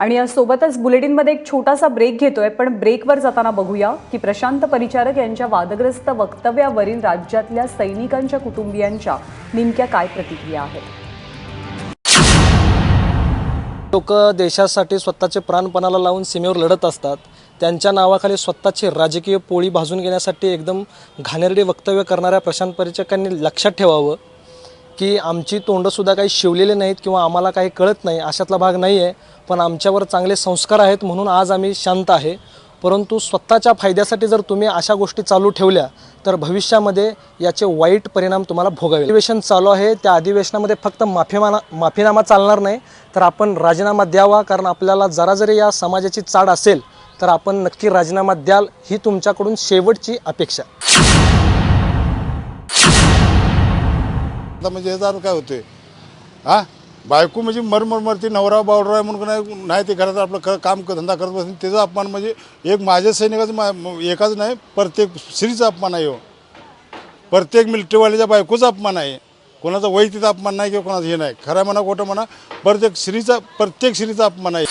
आणि या सोबतच बुलेटिनमध्ये एक छोटासा ब्रेक घेतोय. पण ब्रेकवर जाताना बघूया की प्रशांत परिचारक यांच्या वादग्रस्त वक्तव्यावरील राज्यातल्या सैनिकांच्या कुटुंबियांच्या नेमक्या काय प्रतिक्रिया आहेत? लोक देशासाठी स्वतःचे प्राणपणाला लावून सीमेवर लढत असतात. त्यांच्या नावाखाली स्वतःची राजकीय पोळी भाजून घेण्यासाठी एकदम घाणेरडी वक्तव्य करणाऱ्या प्रशांत परिचकांनी लक्षात ठेवावं. की आमची तोंडंसुद्धा काही शिवलेले नाहीत किंवा आम्हाला काही कळत नाही अशातला भाग नाही आहे पण आमच्यावर चांगले संस्कार आहेत म्हणून आज आम्ही शांत आहे. परंतु स्वतःच्या फायद्यासाठी जर तुम्ही अशा गोष्टी चालू ठेवल्या तर भविष्यामध्ये याचे वाईट परिणाम तुम्हाला भोगावे अधिवेशन चालू आहे. त्या अधिवेशनामध्ये फक्त माफीमाना माफीनामा चालणार नाही तर आपण राजीनामा द्यावा. कारण आपल्याला जरा जरी या समाजाची चाड असेल तर आपण नक्की राजीनामा द्याल ही तुमच्याकडून शेवटची अपेक्षा. आता म्हणजे याचा अर्थ काय होते हा? बायको म्हणजे मरमर मरते नवरा बावडरा आहे म्हणून नाही नाही ते घरात आपलं कर काम धंदा करत बसते त्याचा अपमान म्हणजे एक माझ्या सैनिकाचं मा एकाच नाही प्रत्येक स्त्रीचा अपमान आहे हो. प्रत्येक मिलिटरीवाल्याच्या बायकोचा अपमान आहे. कोणाचा वैयक्तिक अपमान नाही किंवा कोणाचं हे नाही. खरं म्हणा खोटं म्हणा प्रत्येक स्त्रीचा प्रत्येक स्त्रीचा अपमान आहे.